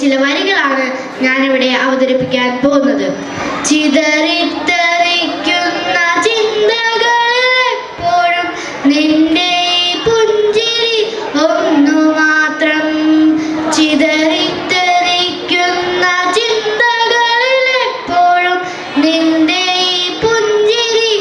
ചില വരികളാണ് ഞാനിവിടെ അവതരിപ്പിക്കാൻ പോകുന്നത്. ചിതറിത്തെറിക്കുന്ന ചിന്തകളെപ്പോഴും നിന്റെ മാത്രം നിന്റെ പുഞ്ചിരി